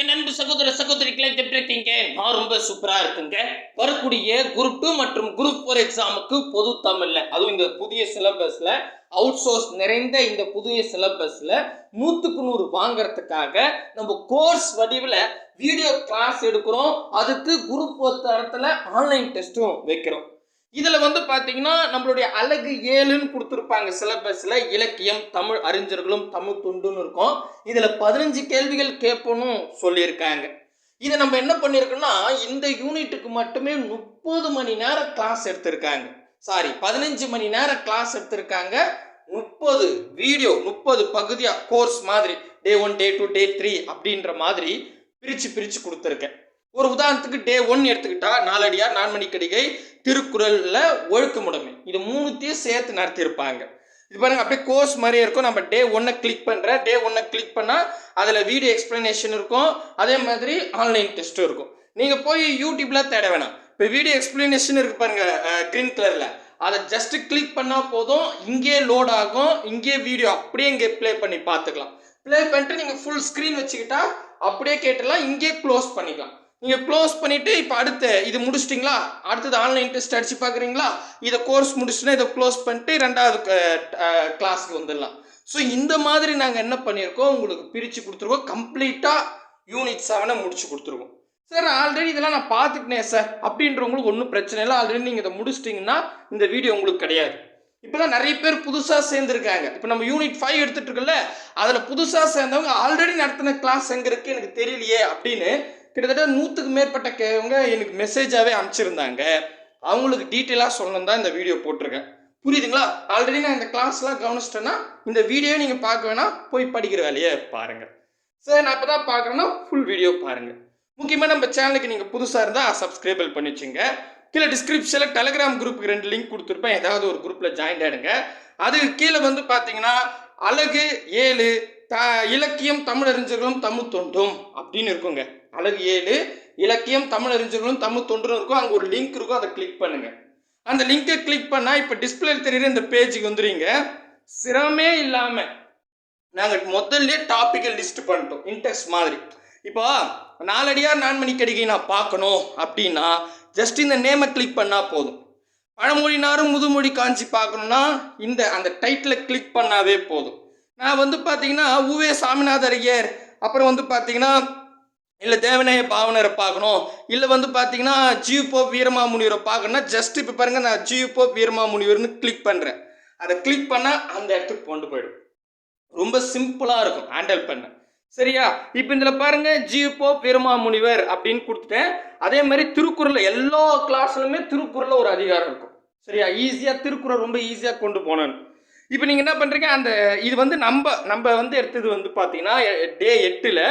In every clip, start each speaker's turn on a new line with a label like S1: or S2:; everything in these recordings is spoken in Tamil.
S1: என் அன்பு சகோதர சகோதரிகளை எப்படி இருக்கீங்க? நான் ரொம்ப சூப்பராக இருக்குங்க. வரக்கூடிய குரூப் டூ மற்றும் குரூப் ஃபோர் எக்ஸாமுக்கு பொது தமிழில் அதுவும் இந்த புதிய சிலபஸில் அவுட் சோர்ஸ் நிறைந்த இந்த புதிய சிலபஸில் நூற்றுக்கு நூறு வாங்குறதுக்காக நம்ம கோர்ஸ் வடிவில் வீடியோ கிளாஸ் எடுக்கிறோம். அதுக்கு குரூப் தரத்தில் ஆன்லைன் டெஸ்ட்டும் வைக்கிறோம். இதில் வந்து பார்த்தீங்கன்னா நம்மளுடைய அழகு ஏழுன்னு கொடுத்துருப்பாங்க. சிலபஸில் இலக்கியம் தமிழ் அறிஞர்களும் தமிழ் துண்டுன்னு இருக்கும். இதில் பதினஞ்சு கேள்விகள் கேட்பணும் சொல்லியிருக்காங்க. இதை நம்ம என்ன பண்ணியிருக்கோம்னா இந்த யூனிட்டுக்கு மட்டுமே முப்பது மணி நேரம் கிளாஸ் எடுத்திருக்காங்க. சாரி பதினஞ்சு மணி நேரம் கிளாஸ் எடுத்திருக்காங்க. முப்பது வீடியோ முப்பது பகுதியாக கோர்ஸ் மாதிரி day one day two day three அப்படின்ற மாதிரி பிரித்து பிரித்து கொடுத்துருக்கேன். ஒரு உதாரணத்துக்கு டே ஒன் எடுத்துக்கிட்டா நாலடியார் நான்மணி கடிகை திருக்குறளில் ஒழுக்கமுடைமை. இது மூணுத்தையும் சேர்த்து நடத்தியிருப்பாங்க. இது பாருங்க அப்படியே கோர்ஸ் மாதிரியே இருக்கும். நம்ம டே ஒன்னை கிளிக் பண்ணுறேன் டே ஒன்னை கிளிக் பண்ணால் அதில் வீடியோ எக்ஸ்பிளனேஷன் இருக்கும். அதே மாதிரி ஆன்லைன் டெஸ்ட்டும் இருக்கும். நீங்கள் போய் யூடியூப்ல தேட வேணாம். இப்போ வீடியோ எக்ஸ்பிளனேஷன் இருக்கு பாருங்க க்ரீன் கலரில் அதை ஜஸ்ட் கிளிக் பண்ணால் போதும். இங்கே லோட் ஆகும். இங்கே வீடியோ அப்படியே இங்கே ப்ளே பண்ணி பார்த்துக்கலாம். ப்ளே பண்ணிட்டு நீங்கள் ஃபுல் ஸ்க்ரீன் வச்சுக்கிட்டா அப்படியே கேட்டுலாம் இங்கே க்ளோஸ் பண்ணிக்கலாம். நீங்கள் க்ளோஸ் பண்ணிவிட்டு இப்போ அடுத்து இது முடிச்சிட்டிங்களா? அடுத்தது ஆன்லைன் டெஸ்ட் அடித்து பார்க்குறீங்களா இதை கோர்ஸ் முடிச்சுன்னா இதை க்ளோஸ் பண்ணிட்டு ரெண்டாவது கிளாஸுக்கு வந்துடலாம். ஸோ இந்த மாதிரி நாங்கள் என்ன பண்ணியிருக்கோம் உங்களுக்கு பிரித்து கொடுத்துருக்கோம். கம்ப்ளீட்டாக யூனிட் செவனை முடிச்சு கொடுத்துருக்கோம். சார் ஆல்ரெடி இதெல்லாம் நான் பார்த்துக்கினேன் சார் அப்படின்றவங்களுக்கு ஒன்றும் பிரச்சனை இல்லை. ஆல்ரெடி நீங்கள் இதை முடிச்சிட்டிங்கன்னா இந்த வீடியோ உங்களுக்கு கிடையாது. இப்போ தான் நிறைய பேர் புதுசாக சேர்ந்துருக்காங்க. இப்போ நம்ம யூனிட் ஃபைவ் எடுத்துகிட்டு இருக்கோம்ல அதில் புதுசாக சேர்ந்தவங்க ஆல்ரெடி நடத்தின கிளாஸ் எங்கே இருக்குது எனக்கு தெரியலையே அப்படின்னு கிட்டத்தட்ட நூற்றுக்கு மேற்பட்ட கேவங்க எனக்கு மெசேஜாகவே அனுப்பிச்சிருந்தாங்க. அவங்களுக்கு டீட்டெயிலாக சொல்லணும் தான் இந்த வீடியோ போட்டிருக்கேன். புரியுதுங்களா? ஆல்ரெடி நான் இந்த கிளாஸ்லாம் கவனிச்சிட்டேன்னா இந்த வீடியோ நீங்கள் பார்க்க வேணா போய் படிக்கிற வேலையை பாருங்கள் சரி நான் இப்போ தான் பார்க்குறேன்னா ஃபுல் வீடியோ பாருங்கள் முக்கியமாக நம்ம சேனலுக்கு நீங்கள் புதுசாக இருந்தால் சப்ஸ்கிரைபிள் பண்ணி வச்சுங்க. கீழே டிஸ்கிரிப்ஷனில் டெலிகிராம் குரூப்புக்கு ரெண்டு லிங்க் கொடுத்துருப்பேன். ஏதாவது ஒரு குரூப்பில் ஜாயின் ஆகிடுங்க அதுக்கு கீழே வந்து பார்த்தீங்கன்னா அழகு ஏழு த இலக்கியம் தமிழறிஞர்களும் தமிழ் தொண்டும் அப்படின்னு இருக்குங்க. அழகு ஏழு இலக்கியம் தமிழறிஞர்களும் தமிழ் தொண்டும் இருக்கும். அங்கே ஒரு லிங்க் இருக்கும். அதை கிளிக் பண்ணுங்க. அந்த லிங்கை கிளிக் பண்ணால் இப்போ டிஸ்பிளே தெரியுற இந்த பேஜுக்கு வந்துடுங்க சிரமமே இல்லாமல் நாங்கள் முதல்ல டாப்பிக்கை லிஸ்ட் பண்ணிட்டோம். இன்டெக்ஸ் மாதிரி. இப்போ நாலடியார் நான்மணி கடிகை நான் பார்க்கணும் அப்படின்னா ஜஸ்ட் இந்த நேமை கிளிக் பண்ணால் போதும். பழமொழினாரும் முதுமொழி காஞ்சி பார்க்கணுன்னா இந்த அந்த டைட்டில் கிளிக் பண்ணாவே போதும். நான் வந்து பார்த்தீங்கன்னா உவே சாமிநாத ஐயர் அப்புறம் வந்து பார்த்தீங்கன்னா இல்லை தேவனைய பாவனரை பார்க்கணும் இல்லை வந்து பார்த்தீங்கன்னா ஜீவ் போப் வீரமாமுனிவரை பார்க்கணும்னா ஜஸ்ட் இப்போ பாருங்கள் நான் ஜீவ் போப் வீரமாமுனிவர்னு கிளிக் பண்ணுறேன் அதை கிளிக் பண்ணால் அந்த இடத்துக்கு கொண்டு போயிடும். ரொம்ப சிம்பிளாக இருக்கும் ஹேண்டில் பண்ண. சரியா? இப்போ இதில் பாருங்கள் ஜீவ் வீரமாமுனிவர் அப்படின்னு கொடுத்துட்டேன். அதே மாதிரி திருக்குறள் எல்லா கிளாஸ்லையுமே திருக்குறளில் ஒரு அதிகாரம் இருக்கும். சரியா? ஈஸியாக திருக்குறள் ரொம்ப ஈஸியாக கொண்டு போனேன் இப்போ நீங்கள் என்ன பண்ணுறீங்க அந்த இது வந்து நம்ம நம்ம வந்து எடுத்தது வந்து பார்த்தீங்கன்னா டே எட்டில்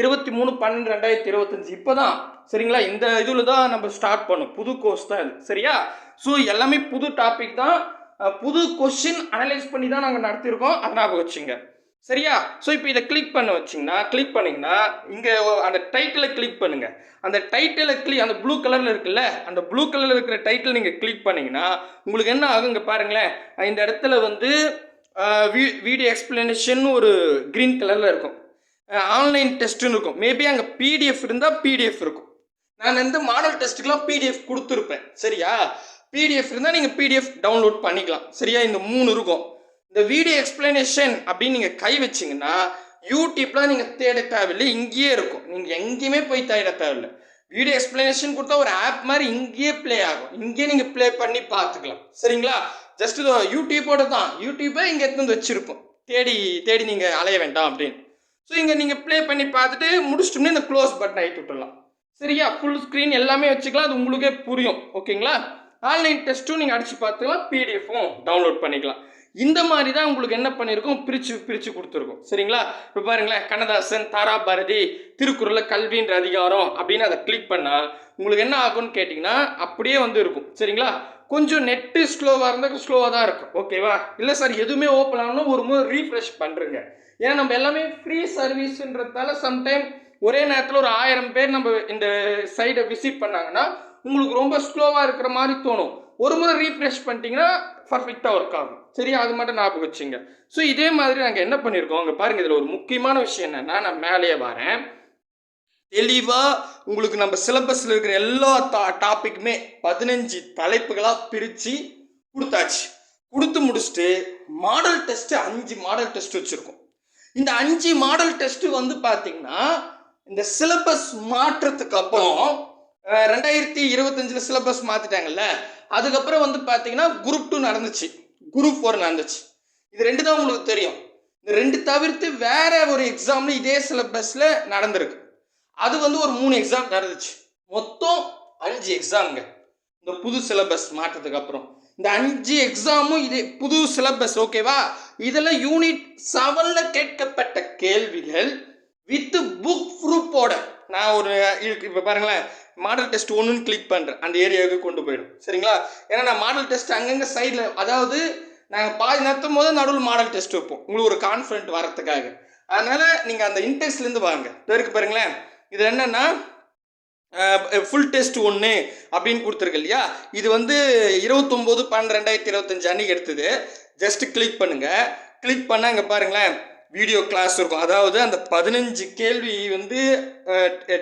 S1: இருபத்தி மூணு பன்னெண்டு ரெண்டாயிரத்தி இருபத்தஞ்சி. இப்போ தான் சரிங்களா? இந்த இதில் தான் நம்ம ஸ்டார்ட் பண்ணோம். புது கோர்ஸ் தான் இது. சரியா? ஸோ எல்லாமே புது டாபிக் தான். புது கொஷின் அனலைஸ் பண்ணி தான் நாங்கள் நடத்தியிருக்கோம். அதை ஞாபகம் வச்சுங்க. சரியா? ஸோ இப்போ இதை கிளிக் பண்ண வச்சிங்கன்னா கிளிக் பண்ணிங்கன்னா இங்கே அந்த டைட்டிலை கிளிக் பண்ணுங்கள் அந்த டைட்டிலை கிளிக் அந்த ப்ளூ கலரில் இருக்குல்ல அந்த ப்ளூ கலரில் இருக்கிற டைட்டில் நீங்கள் கிளிக் பண்ணிங்கன்னா உங்களுக்கு என்ன ஆகுங்க பாருங்களேன். இந்த இடத்துல வந்து வீடியோ எக்ஸ்பிளனேஷன் ஒரு க்ரீன் கலரில் இருக்கும். ஆன்லைன் டெஸ்ட்டுன்னு இருக்கும். மேபி அங்கே பிடிஎஃப் இருந்தால் பிடிஎஃப் இருக்கும். நான் வந்து மாடல் டெஸ்ட்டுக்கெலாம் பிடிஎஃப் கொடுத்துருப்பேன். சரியா? பிடிஎஃப் இருந்தால் நீங்கள் பிடிஎஃப் டவுன்லோட் பண்ணிக்கலாம். சரியா? இந்த மூணு இருக்கும். இந்த வீடியோ எக்ஸ்பிளனேஷன் அப்படின்னு நீங்கள் கை வச்சிங்கன்னா யூடியூப்லாம் நீங்கள் தேட தேவையில்லை. இங்கேயே இருக்கும். நீங்கள் எங்கேயுமே போய் தேட தேவையில்லை. வீடியோ எக்ஸ்பிளனேஷன் கொடுத்தா ஒரு ஆப் மாதிரி இங்கேயே ப்ளே ஆகும். இங்கேயே நீங்கள் ப்ளே பண்ணி பார்த்துக்கலாம். சரிங்களா? ஜஸ்ட் இதோ யூடியூப்போட தான் யூடியூப்பே இங்கே எடுத்து வந்து வச்சுருப்போம். தேடி தேடி நீங்கள் அலைய வேண்டாம் அப்படின்னு. ஸோ இங்கே நீங்கள் ப்ளே பண்ணி பார்த்துட்டு முடிச்சிட்டோம்னா இந்த க்ளோஸ் பட்டன் ஆகிட்டு விட்டுலாம் சரியா? ஃபுல் ஸ்க்ரீன் எல்லாமே வச்சுக்கலாம். அது உங்களுக்கே புரியும். ஓகேங்களா ஆன்லைன் டெஸ்ட்டும் நீங்கள் அடித்து பார்த்துக்கலாம். பிடிஎஃப்பும் டவுன்லோட் பண்ணிக்கலாம். இந்த மாதிரி தான் உங்களுக்கு என்ன பண்ணியிருக்கோம் பிரித்து பிரித்து கொடுத்துருக்கோம். சரிங்களா? இப்போ பாருங்களேன். கண்ணதாசன் தாரா பாரதி திருக்குறளில் கல்வின்ற அதிகாரம் அப்படின்னு அதை கிளிக் பண்ணால் உங்களுக்கு என்ன ஆகும்னு கேட்டிங்கன்னா அப்படியே வந்து இருக்கும். சரிங்களா? கொஞ்சம் நெட்டு ஸ்லோவாக இருந்தால் ஸ்லோவாக தான் இருக்கும். ஓகேவா இல்லை சார் எதுவுமே ஓப்பன் ஆகணும் ஒரு முறை ரீஃப்ரெஷ் பண்ணுறேங்க ஏன்னா நம்ம எல்லாமே ஃப்ரீ சர்வீஸ்ன்றதால சம்டைம் ஒரே நேரத்தில் ஒரு ஆயிரம் பேர் நம்ம இந்த சைடை விசிட் பண்ணாங்கன்னா உங்களுக்கு ரொம்ப ஸ்லோவாக இருக்கிற மாதிரி தோணும். ஒரு முறை ரீஃப்ரெஷ் பண்ணிட்டீங்கன்னா பர்ஃபெக்டாக ஒர்க் ஆகும். சரியா? அது மட்டும் ஞாபகம் வச்சுங்க. ஸோ இதே மாதிரி நாங்கள் என்ன பண்ணியிருக்கோம் அங்கே பாருங்கள் இதில் ஒரு முக்கியமான விஷயம் என்னென்னா நான் மேலேயே வரேன்.
S2: தெளிவாக உங்களுக்கு நம்ம சிலபஸில் இருக்கிற எல்லா டா டாப்பிக்குமே பதினஞ்சு தலைப்புகளாக பிரித்து கொடுத்தாச்சு. கொடுத்து முடிச்சுட்டு மாடல் டெஸ்ட்டு அஞ்சு மாடல் டெஸ்ட் வச்சுருக்கோம். இந்த அஞ்சு மாடல் டெஸ்ட்டு வந்து பார்த்தீங்கன்னா இந்த சிலபஸ் மாற்றத்துக்கு அப்புறம் ரெண்டாயிரத்தி இருபத்தஞ்சில் சிலபஸ் மாற்றிட்டாங்கல்ல அதுக்கப்புறம் வந்து பார்த்தீங்கன்னா குரூப் டூ நடந்துச்சு. குரூப் ஃபோர் நடந்துச்சு. இது ரெண்டு தான் உங்களுக்கு தெரியும். இந்த ரெண்டு தவிர்த்து வேற ஒரு எக்ஸாம்ல இதே சிலபஸில் நடந்திருக்கு. அது வந்து ஒரு மூணு எக்ஸாம் நடந்துச்சு. மொத்தம் அஞ்சு எக்ஸாம்ங்க இந்த புது சிலபஸ் மாற்றத்துக்கு அப்புறம். இந்த அஞ்சு எக்ஸாமும் இது புது சிலபஸ் ஓகேவா இதில் யூனிட் செவனில் கேட்கப்பட்ட கேள்விகள் வித் புக் ப்ரூஃபோட நான் ஒரு இருக்கு இப்போ பாருங்களேன் மாடல் டெஸ்ட் ஒன்றுன்னு கிளிக் பண்ணுறேன் அந்த ஏரியாவுக்கு கொண்டு போயிடும். சரிங்களா? ஏன்னா நான் மாடல் டெஸ்ட் அங்கங்கே சைடில் அதாவது நாங்கள் பாதி நடத்தும் போது நடுவில் மாடல் டெஸ்ட் வைப்போம். உங்களுக்கு ஒரு கான்ஃபிடென்ட் வரத்துக்காக அதனால் நீங்கள் அந்த இன்டெக்ஸ்லேருந்து வாங்க. இருக்கு பாருங்களேன். இது என்னென்னா ஃபுல் டெஸ்ட் ஒன்று அப்படின்னு கொடுத்துருக்கு இல்லையா? இது வந்து இருபத்தொம்போது பன்னெண்டு ரெண்டாயிரத்தி இருபத்தஞ்சு அன்னைக்கு எடுத்தது. ஜஸ்ட் கிளிக் பண்ணுங்கள் கிளிக் பண்ணால் இங்கே பாருங்களேன் வீடியோ கிளாஸ் இருக்கும். அதாவது அந்த பதினஞ்சு கேள்வி வந்து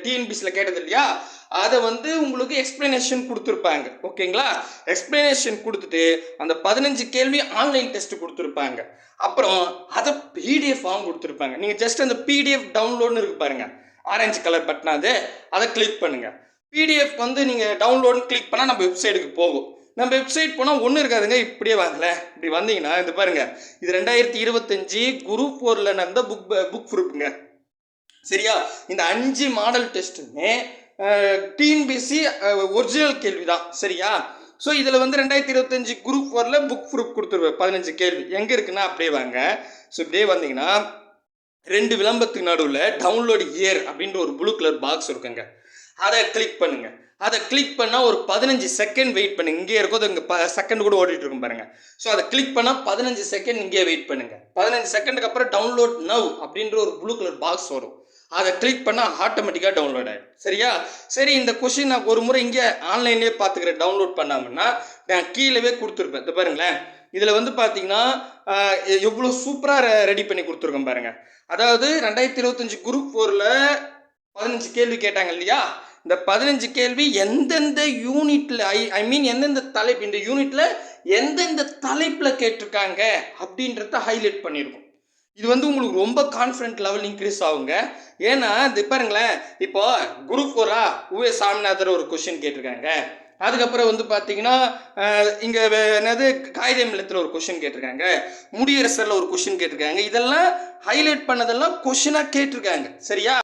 S2: டிஎன்பிசியில் கேட்டது இல்லையா? அதை வந்து உங்களுக்கு எக்ஸ்பிளனேஷன் கொடுத்துருப்பாங்க. ஓகேங்களா? எக்ஸ்பிளனேஷன் கொடுத்துட்டு அந்த பதினஞ்சு கேள்வி ஆன்லைன் டெஸ்ட் கொடுத்துருப்பாங்க. அப்புறம் அதை பிடிஎஃபாகவும் கொடுத்துருப்பாங்க. நீங்கள் ஜஸ்ட் அந்த பிடிஎஃப் டவுன்லோட்னு இருக்கு பாருங்கள் ஆரஞ்சு கலர் பட்டன் அது அதை கிளிக் பண்ணுங்கள் பிடிஎஃப் வந்து நீங்கள் டவுன்லோடுன்னு கிளிக் பண்ணால் நம்ம வெப்சைட்டுக்கு போகும். நம்ம வெப்சைட் போனால் ஒன்றும் இருக்காதுங்க இப்படியே வாங்கல. இப்படி வந்தீங்கன்னா இது பாருங்கள் இது ரெண்டாயிரத்தி இருபத்தஞ்சி குரூப் ஃபோரில் நடந்த புக் புக் ப்ரூப்புங்க சரியா? இந்த அஞ்சு மாடல் டெஸ்ட்டுமே டிஎன்பிசி ஒரிஜினல் கேள்வி தான் சரியா? ஸோ இதில் வந்து ரெண்டாயிரத்தி இருபத்தஞ்சு குரூப் ஃபோரில் புக் ப்ரூஃப் கொடுத்துருவேன் பதினஞ்சு கேள்வி. எங்கே இருக்குன்னா அப்படியே வாங்க. ஸோ இப்படியே வந்தீங்கன்னா ரெண்டு விளம்பரத்துக்கு நடுவில் டவுன்லோட் இயர் அப்படின்ற ஒரு ப்ளூ கலர் பாக்ஸ் இருக்குங்க. அதை கிளிக் பண்ணுங்கள் அதை கிளிக் பண்ணால் ஒரு பதினஞ்சு செகண்ட் வெயிட் பண்ணுங்க இங்கே இருக்கோ இங்கே ப செகண்ட் கூட ஓடிட்டு இருக்கும் பாருங்க. ஸோ அதை கிளிக் பண்ணால் பதினஞ்சு செகண்ட் இங்கே வெயிட் பண்ணுங்க. பதினஞ்சு செகண்டுக்கு அப்புறம் டவுன்லோட் நவ் அப்படின்ற ஒரு ப்ளூ கலர் பாக்ஸ் வரும். அதை கிளிக் பண்ணால் ஆட்டோமேட்டிக்காக டவுன்லோட் ஆகிடும் சரியா? சரி இந்த கொஷின் நான் ஒரு முறை இங்கே ஆன்லைன்லேயே பார்த்துக்கிறேன். டவுன்லோட் பண்ணாமன்னா நான் கீழவே கொடுத்துருப்பேன். இது பாருங்களேன். இதில் வந்து பார்த்தீங்கன்னா எவ்வளோ சூப்பராக ரெடி பண்ணி கொடுத்துருக்கோம் பாருங்கள் அதாவது ரெண்டாயிரத்தி இருபத்தஞ்சி குரூப் ஃபோரில் பதினஞ்சு கேள்வி கேட்டாங்க இல்லையா? இந்த பதினஞ்சு கேள்வி எந்தெந்த யூனிட்ல ஐ ஐ மீன் எந்தெந்த தலைப்பு இந்த யூனிட்ல எந்தெந்த தலைப்பில் கேட்டிருக்காங்க அப்படின்றத ஹைலைட் பண்ணியிருக்கோம் இது வந்து உங்களுக்கு ரொம்ப கான்ஃபிடென்ட் லெவல் இன்க்ரீஸ் ஆகுங்க. ஏன்னா இது பாருங்களேன் இப்போ குரூப் ஃபோரா உவே சாமிநாதர் ஒரு கொஷின் கேட்டிருக்காங்க. அதுக்கப்புறம் வந்து பார்த்தீங்கன்னா இங்கே என்னது காகித மில்லத்தில் ஒரு கொஷின் கேட்டிருக்காங்க. முடியரசரில் ஒரு கொஷின் கேட்டிருக்காங்க. இதெல்லாம் ஹைலைட் பண்ணதெல்லாம் கொஷினாக கேட்டிருக்காங்க. சரியா?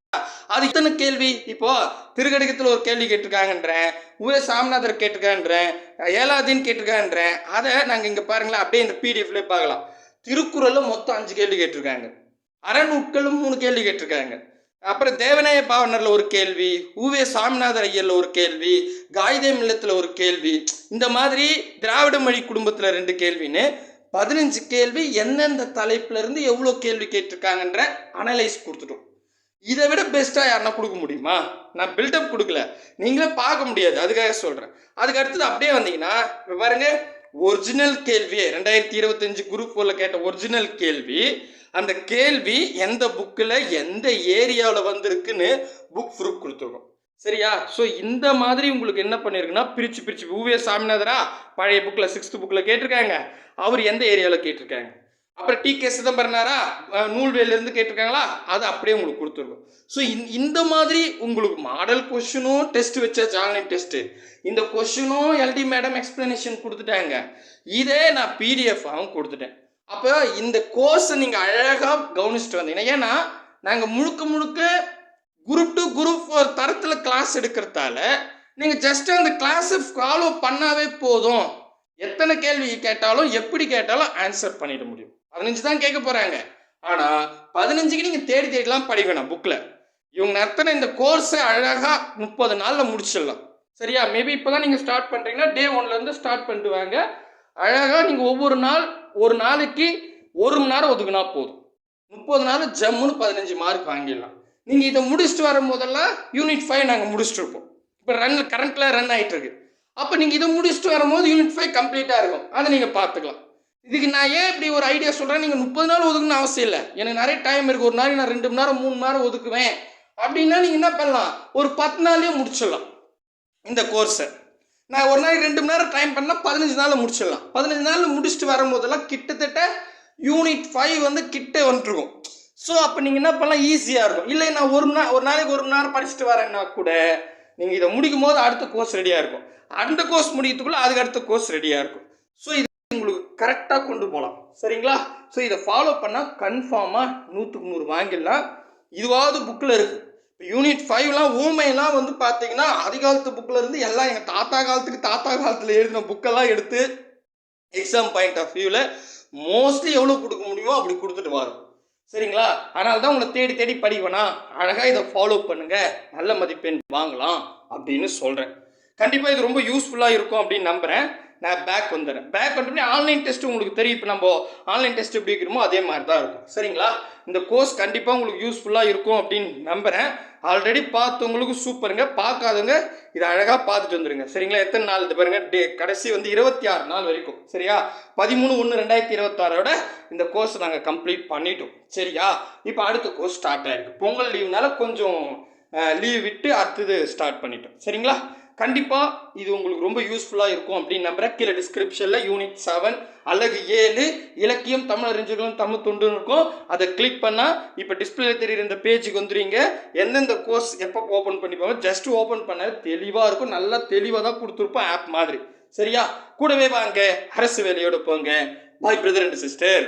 S2: அது இத்தனை கேள்வி? இப்போ திருக்கடிகத்தில் ஒரு கேள்வி கேட்டிருக்காங்கன்றேன் உவே சாமிநாதர் கேட்டிருக்கான்றேன் ஏலாதீன் கேட்டிருக்கான்றேன் அதை நாங்கள் இங்கே பாருங்களேன் அப்படியே இந்த பிடிஎஃப்ல பார்க்கலாம். திருக்குறளில் மொத்தம் அஞ்சு கேள்வி கேட்டிருக்காங்க. அறநூட்களும் மூணு கேள்வி கேட்டிருக்காங்க. அப்புறம் தேவநாய பாவனரில் ஒரு கேள்வி ஊவே சாமிநாதர் ஐயரில் ஒரு கேள்வி காயிதே மில்லத்தில் ஒரு கேள்வி இந்த மாதிரி திராவிட மொழி குடும்பத்தில் ரெண்டு கேள்வின்னு பதினஞ்சு கேள்வி எந்தெந்த தலைப்புலேருந்து எவ்வளோ கேள்வி கேட்டிருக்காங்கன்ற அனலைஸ் கொடுத்துட்டோம். இதை விட பெஸ்ட்டாக யாருன்னா கொடுக்க முடியுமா? நான் பில்டப் கொடுக்கல. நீங்களே பார்க்க முடியாது. அதுக்காக சொல்கிறேன் அதுக்கு அடுத்தது அப்படியே வந்தீங்கன்னா இப்போ பாருங்க ஒரிஜினல் கேள்வியே ரெண்டாயிரத்தி இருபத்தஞ்சு குரூப் ஃபோரில் கேட்ட ஒரிஜினல் கேள்வி அந்த கேள்வி எந்த புக்கில் எந்த ஏரியாவில் வந்திருக்குன்னு புக் ப்ரூஃப் கொடுத்துருக்கோம். சரியா? ஸோ இந்த மாதிரி உங்களுக்கு என்ன பண்ணியிருக்குன்னா பிரித்து பிரித்து ஊவே சாமிநாதரா பழைய புக்கில் சிக்ஸ்த்து புக்கில் கேட்டிருக்காங்க. அவர் எந்த ஏரியாவில் கேட்டிருக்காங்க? அப்புறம் டி கே சிதம்பரனாரா நூல்வேலிருந்து கேட்டிருக்காங்களா? அது அப்படியே உங்களுக்கு கொடுத்துருக்கோம் ஸோ இந்த மாதிரி உங்களுக்கு மாடல் கொஷினும் டெஸ்ட் வச்சாச்சு ஆன்லைன் டெஸ்ட்டு இந்த கொஷினும் எல்டி மேடம் எக்ஸ்பிளனேஷன் கொடுத்துட்டாங்க. இதே நான் பிடிஎஃபாகவும் கொடுத்துட்டேன். அப்போ இந்த கோர்ஸை நீங்கள் அழகாக கவனிச்சுட்டு வந்தீங்கன்னா ஏன்னா நாங்கள் முழுக்க முழுக்க குரூப் டூ குரூப் ஃபோர் தரத்தில் கிளாஸ் எடுக்கிறதால நீங்கள் ஜஸ்ட் அந்த கிளாஸை ஃபாலோ பண்ணாவே போதும். எத்தனை கேள்வி கேட்டாலும் எப்படி கேட்டாலும் ஆன்சர் பண்ணிட முடியும். பதினஞ்சு தான் கேட்க போகிறாங்க ஆனால் பதினஞ்சுக்கு நீங்கள் தேடி தேடிலாம் படிக்கணும் புக்கில் இவங்க நடத்தின இந்த கோர்ஸை அழகாக முப்பது நாளில் முடிச்சிடலாம். சரியா? மேபி இப்போ தான் நீங்கள் ஸ்டார்ட் பண்ணுறீங்கன்னா டே ஒன்லேருந்து ஸ்டார்ட் பண்ணிடுவாங்க அழகாக நீங்கள் ஒவ்வொரு நாள் ஒரு நாளைக்கு ஒரு மணி நேரம் ஒதுக்குனா போதும். முப்பது நாள் ஜம்முன்னு பதினஞ்சு மார்க் வாங்கிடலாம். நீங்கள் இதை முடிச்சுட்டு வரும்போதெல்லாம் யூனிட் ஃபைவ் நாங்கள் முடிச்சுட்டு இருப்போம். இப்போ ரன் கரண்ட்டில் ரன் ஆகிட்டு இருக்கு. அப்போ நீங்கள் இதை முடிச்சுட்டு வரும்போது யூனிட் ஃபைவ் கம்ப்ளீட்டாக இருக்கும். அதை நீங்கள் பார்த்துக்கலாம். இதுக்கு நான் ஏன் இப்படி ஒரு ஐடியா சொல்கிறேன் நீங்கள் முப்பது நாள் ஒதுக்குன்னு அவசியம் இல்லை. எனக்கு நிறைய டைம் இருக்குது ஒரு நாளைக்கு நான் ரெண்டு மணி நேரம் மூணு மணி நேரம் ஒதுக்குவேன். அப்படின்னா நீங்கள் என்ன பண்ணலாம்? ஒரு பத்து நாள்லேயே முடிச்சிடலாம். இந்த கோர்ஸை நான் ஒரு நாளைக்கு ரெண்டு மணி நேரம் டைம் பண்ணால் பதினஞ்சு நாளில் முடிச்சிடலாம். பதினஞ்சு நாளில் முடிச்சுட்டு வரும்போதெல்லாம் கிட்டத்தட்ட யூனிட் ஃபைவ் வந்து கிட்டே வந்துட்டுருக்கும் ஸோ அப்போ நீங்கள் என்ன பண்ணலாம்? ஈஸியாக இருக்கும். இல்லை நான் ஒரு மணி நேரம் ஒரு நாளைக்கு ஒரு மணி நேரம் படிச்சுட்டு வரேன்னா கூட நீங்கள் இதை முடிக்கும் போது அடுத்த கோர்ஸ் ரெடியாக இருக்கும். அந்த கோர்ஸ் முடிக்கிறதுக்குள்ளே அதுக்கு அடுத்த கோர்ஸ் ரெடியாக இருக்கும். ஸோ இது உங்களுக்கு கரெக்டாக கொண்டு போகலாம் சரிங்களா? ஸோ இதை ஃபாலோ பண்ணால் கன்ஃபார்மாக நூற்றுக்கு நூறு வாங்கிடலாம். இதுவாவது புக்கில் இருக்குது இப்போ யூனிட் ஃபைவ்லாம் ஊமையெல்லாம் வந்து பார்த்தீங்கன்னா அதிகாலத்து புக்கில் இருந்து எல்லாம் எங்கள் தாத்தா காலத்துக்கு தாத்தா காலத்தில் எழுதின புக்கெல்லாம் எடுத்து எக்ஸாம் பாயிண்ட் ஆஃப் வியூவில் மோஸ்ட்லி எவ்வளோ கொடுக்க முடியுமோ அப்படி கொடுத்துட்டு வரும். சரிங்களா? அதனால தான் உங்களை தேடி தேடி படிக்கவேனா அழகாக இதை ஃபாலோ பண்ணுங்கள் நல்ல மதிப்பெண் வாங்கலாம் அப்படின்னு சொல்கிறேன் கண்டிப்பாக இது ரொம்ப யூஸ்ஃபுல்லாக இருக்கும் அப்படின்னு நம்புகிறேன் நான் பேக் வந்துடுறேன். பேக் வந்துட்டு ஆன்லைன் டெஸ்ட் உங்களுக்கு தெரியும். இப்போ நம்ம ஆன்லைன் டெஸ்ட் எப்படி இருக்கிறோமோ அதே மாதிரி தான் இருக்கும். சரிங்களா? இந்த கோர்ஸ் கண்டிப்பாக உங்களுக்கு யூஸ்ஃபுல்லாக இருக்கும் அப்படின்னு நம்புகிறேன் ஆல்ரெடி பார்த்தவங்களுக்கு சூப்பருங்க. பார்க்காதவங்க இதை அழகாக பார்த்துட்டு வந்துருங்க. சரிங்களா? எத்தனை நாள் இது பாருங்க. டே கடைசி வந்து இருபத்தி ஆறு நாள் வரைக்கும். சரியா? பதிமூணு ஒன்று ரெண்டாயிரத்தி இருபத்தாறோட இந்த கோர்ஸ் நாங்கள் கம்ப்ளீட் பண்ணிட்டோம். சரியா? இப்போ அடுத்த கோர்ஸ் ஸ்டார்ட் ஆயிருக்கு. பொங்கல் லீவ்னால கொஞ்சம் லீவ் விட்டு அடுத்தது ஸ்டார்ட் பண்ணிட்டோம். சரிங்களா? கண்டிப்பாக இது உங்களுக்கு ரொம்ப யூஸ்ஃபுல்லாக இருக்கும் அப்படின்னு நம்புறேன். கீழே டிஸ்கிரிப்ஷனில் யூனிட் செவன் அழகு ஏழு இலக்கியம் தமிழ் அறிஞர்களும் தமிழ் தொண்டுன்னு இருக்கும். அதை கிளிக் பண்ணால் இப்போ டிஸ்பிளே தெரியுற இந்த பேஜுக்கு வந்துடுவீங்க எந்தெந்த கோர்ஸ் எப்போ ஓப்பன் பண்ணிப்பாங்க ஜஸ்ட் ஓப்பன் பண்ண தெளிவாக இருக்கும். நல்லா தெளிவாக தான் கொடுத்துருப்போம் ஆப் மாதிரி. சரியா? கூடவே வாங்க. அரசு வேலையோட போங்க. பாய் பிரதர் அண்ட் சிஸ்டர்